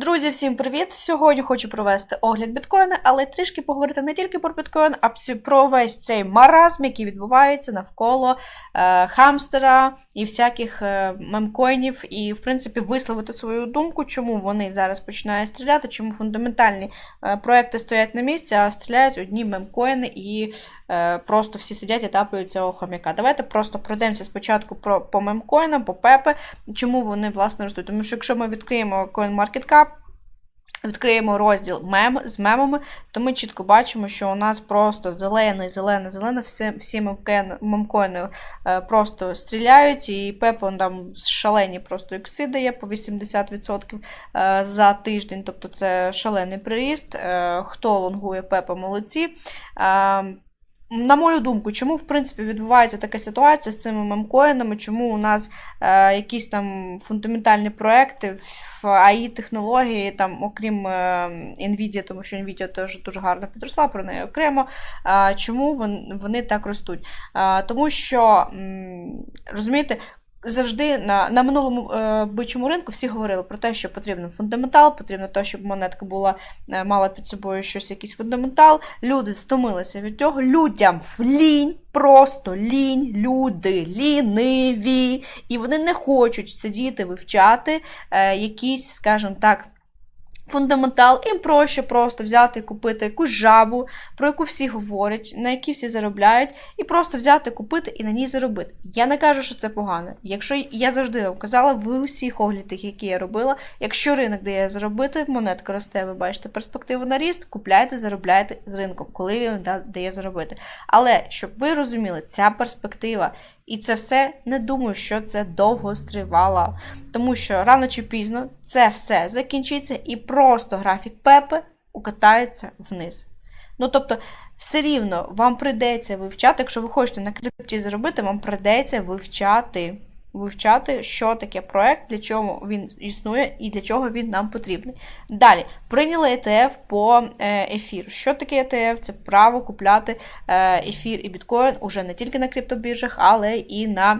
Друзі, всім привіт! Сьогодні хочу провести огляд біткоїна, але трішки поговорити не тільки про біткоін, а про весь цей маразм, який відбувається навколо е, хамстера і всяких е, мемкоїнів, і, в принципі, висловити свою думку, чому вони зараз починають стріляти, чому фундаментальні е, проекти стоять на місці, а стріляють одні мемкоїни і е, просто всі сидять і тапають цього хомяка. Давайте просто пройдемося спочатку про, по мемкоїнам, по пепе, чому вони власне ростуть. Тому що якщо ми відкриємо CoinMarketCap, відкриємо розділ мем з мемами, то ми чітко бачимо, що у нас просто зелений, зелений, зелений, всі, всі мемкоїни е, просто стріляють, і Пепе он там шалені просто ікси дає по 80% е, за тиждень, тобто це шалений приріст. Е, хто лонгує Пепе, молодці. На мою думку, чому в принципі відбувається така ситуація з цими мемкоїнами, чому у нас е, якісь там фундаментальні проекти AI технології, там, окрім е, Nvidia, тому що Nvidia теж дуже гарно підросла, про неї окремо. Чому вони, так ростуть? Тому що, розумієте, Завжди на, на минулому е, бичому ринку всі говорили про те, що потрібен фундаментал, потрібно те, щоб монетка була е, мала під собою щось, якийсь фундаментал. Люди стомилися від цього. Людям лінь, просто лінь, люди ліниві. І вони не хочуть сидіти, вивчати е, якісь, скажімо так, фундаментал. Їм проще просто взяти і купити якусь жабу, про яку всі говорять, на якій всі заробляють, і просто взяти, купити і на ній заробити. Я не кажу, що це погано. Якщо я завжди вам казала, в усіх оглядах, які я робила, якщо ринок дає заробити, монетка росте, ви бачите перспективу на ріст, купляйте, заробляйте з ринком, коли він дає заробити. Але щоб ви розуміли, ця перспектива і це все не думаю, що це довго стривало. Тому що рано чи пізно це все закінчиться і просто графік Пепе укатається вниз. Ну тобто, все рівно вам прийдеться вивчати, якщо ви хочете на крипті заробити, вам прийдеться вивчати. Вивчати, що таке проект, для чого він існує і для чого він нам потрібний. Далі, прийняли ETF по ефір. ефіру. Що таке ETF? Це право купляти е, ефір і біткоін уже не тільки на криптобіржах, але і на е,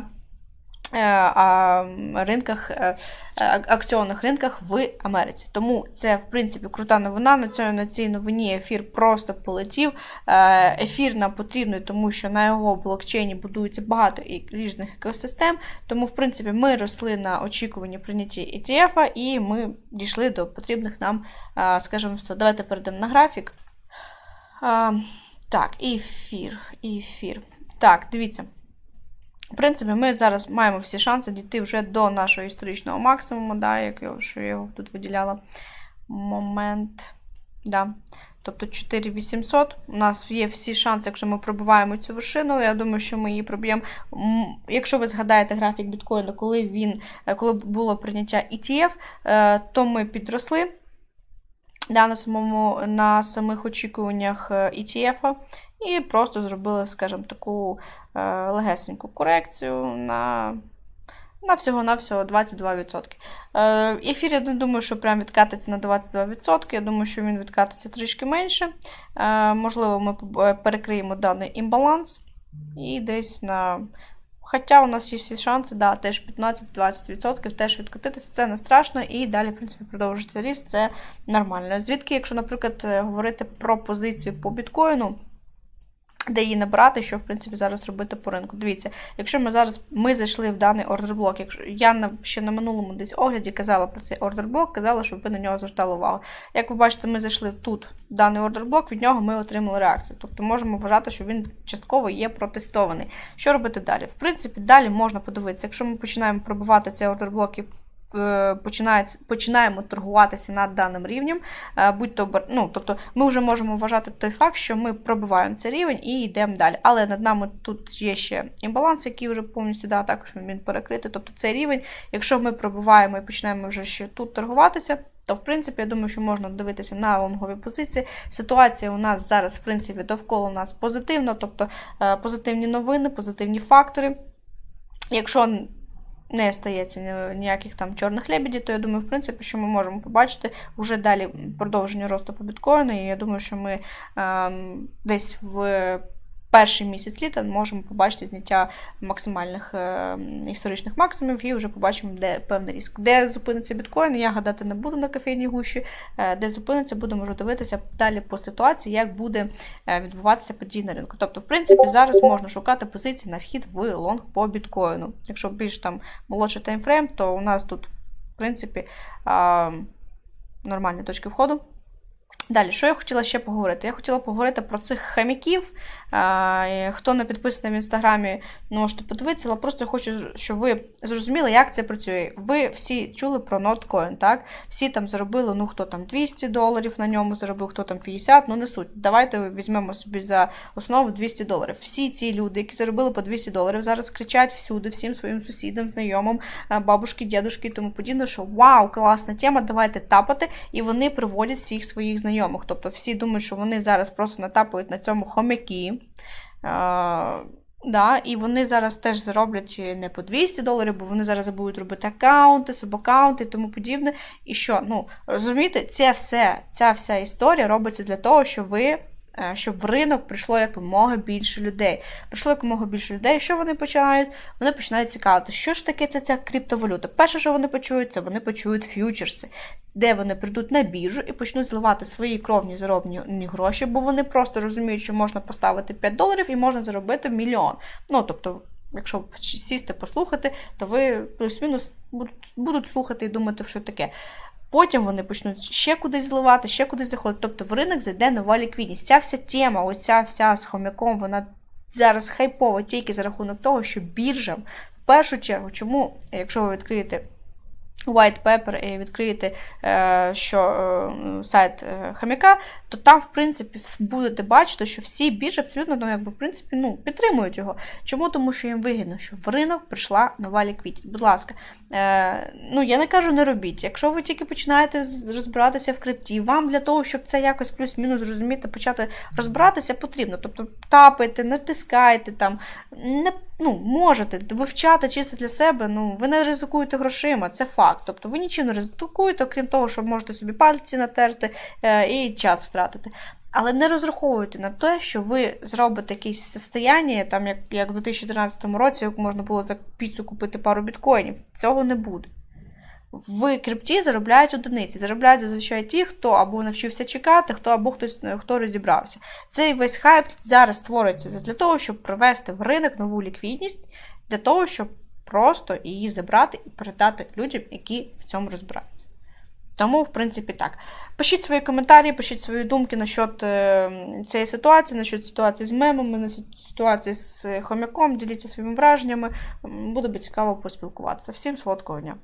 ринках, е, е, акціонних ринках в Америці. Тому це, в принципі, крута новина. На цій, на цій новині ефір просто полетів. Е, Ефір нам потрібний, тому що на його блокчейні будується багато різних екосистем. Тому, в принципі, ми росли на очікуванні прийняття ETF, і ми дійшли до потрібних нам, е, скажімо, 100. Давайте перейдемо на графік. Е, Так, ефір, ефір. Так, дивіться. В принципі, ми зараз маємо всі шанси дійти вже до нашого історичного максимуму, да, як я, що я його тут виділяла. Момент. Да. Тобто 4800. У нас є всі шанси, якщо ми пробиваємо цю вершину. Я думаю, що ми її проб'ємо. Якщо ви згадаєте графік біткоїну, коли він, е, коли було прийняття ETF, е, то ми підросли да, на, самому, на самих очікуваннях е, ETF і просто зробили, скажімо, таку е, легесеньку корекцію на, на всього-навсього 22%. Е, ефір, я не думаю, що прям відкатиться на 22%. Я думаю, що він відкатиться трішки менше. Е, можливо, ми перекриємо даний імбаланс і десь на. Хоча у нас є всі шанси, да, теж 15-20% теж відкотитися, це не страшно, і далі, в принципі, продовжиться ріст, це нормально. Звідки, якщо, наприклад, говорити про позицію по біткоїну, де її набрати, що в принципі зараз робити по ринку. Дивіться, якщо ми зараз ми зайшли в даний ордерблок, якщо я на ще на минулому десь огляді казала про цей ордерблок, казала, щоб ви на нього звертали увагу. Як ви бачите, ми зайшли тут в даний ордерблок, від нього ми отримали реакцію. Тобто можемо вважати, що він частково є протестований. Що робити далі? В принципі, далі можна подивитися, якщо ми починаємо пробивати цей ордерблок і починаємо торгуватися над даним рівнем, е, будь то ну, тобто ми вже можемо вважати той факт, що ми пробиваємо цей рівень і йдемо далі. Але над нами тут є ще імбаланс, який вже повністю да, також він перекритий. Тобто цей рівень, якщо ми пробиваємо і почнемо вже ще тут торгуватися. То, в принципі, я думаю, що можна дивитися на лонгові позиції. Ситуація у нас зараз, в принципі, довкола нас позитивна, тобто е, позитивні новини, позитивні фактори. Якщо не стається ніяких там чорних лебедів, то я думаю, в принципі, що ми можемо побачити вже далі продовження росту по біткоїну. І я думаю, що ми ем, десь в перший місяць літа можемо побачити зняття максимальних е, історичних максимумів і вже побачимо, де певний різк. Де зупиниться біткоін, я гадати не буду на кофейній гущі, е, де зупиниться, будемо вже дивитися далі по ситуації, як буде е, відбуватися події на ринку. Тобто, в принципі, зараз можна шукати позиції на вхід в лонг по біткоїну. Якщо більш там молодший таймфрейм, то у нас тут, в принципі, нормальні точки входу. Далі, що я хотіла ще поговорити? Я хотіла поговорити про цих хаміків. Хто не підписаний в інстаграмі, можете подивитися, але просто хочу, щоб ви зрозуміли, як це працює. Ви всі чули про Notcoin, так? Всі там заробили, ну хто там 200 доларів на ньому заробив, хто там 50, ну не суть. Давайте візьмемо собі за основу 200 доларів. Всі ці люди, які заробили по 200 доларів, зараз кричать всюди, всім своїм сусідам, знайомим, бабушки, дідушки і тому подібне, що вау, класна тема, давайте тапати, і вони приводять всіх своїх знайомих. Тобто всі думають, що вони зараз просто натапують на цьому хомяки. Да, І вони зараз теж зароблять не по 200 доларів, бо вони зараз будуть робити аккаунти, субаккаунти і тому подібне. І що, ну, розумієте, це все, ця вся історія робиться для того, щоб ви. Щоб в ринок прийшло якомога більше людей. Прийшло якомога більше людей. Що вони починають? Вони починають цікавити, що ж таке це ця криптовалюта. Перше, що вони почують, це вони почують ф'ючерси де вони прийдуть на біржу і почнуть зливати свої кровні зароблені гроші, бо вони просто розуміють, що можна поставити 5 доларів і можна заробити мільйон. Ну, тобто, якщо сісти, послухати, то ви плюс-мінус будуть слухати і думати, що таке. Потім вони почнуть ще кудись зливати, ще кудись заходити. Тобто в ринок зайде нова ліквідність. Ця вся тема, оця вся з хомяком, вона зараз хайпова тільки за рахунок того, що біржам в першу чергу, чому, якщо ви відкриєте white paper і відкриєте е, що, е, сайт е, Хам'яка, то там, в принципі, будете бачити, що всі біржі абсолютно ну, якби, в принципі, ну, підтримують його. Чому? Тому що їм вигідно, що в ринок прийшла нова ліквідність. Будь ласка, е, ну я не кажу, не робіть. Якщо ви тільки починаєте розбиратися в крипті, вам для того, щоб це якось плюс-мінус зрозуміти, почати розбиратися, потрібно. Тобто тапайте, натискайте там, не ну, можете вивчати чисто для себе, ну, ви не ризикуєте грошима, це факт. Тобто ви нічим не ризикуєте, окрім того, що можете собі пальці натерти е, і час втратити. Але не розраховуйте на те, що ви зробите якесь состояння, там як як в 2014 році, як можна було за піцу купити пару біткоїнів. Цього не буде. В крипті заробляють одиниці. Заробляють зазвичай ті, хто або навчився чекати, хто або хтось хто розібрався. Цей весь хайп зараз створюється для того, щоб привести в ринок нову ліквідність, для того, щоб просто її забрати і передати людям, які в цьому розбираються. Тому, в принципі, так. Пишіть свої коментарі, пишіть свої думки насчет е, цієї ситуації, насчет ситуації з мемами, насчет ситуації з хомяком, діліться своїми враженнями. Буде би цікаво поспілкуватися. Всім солодкого дня!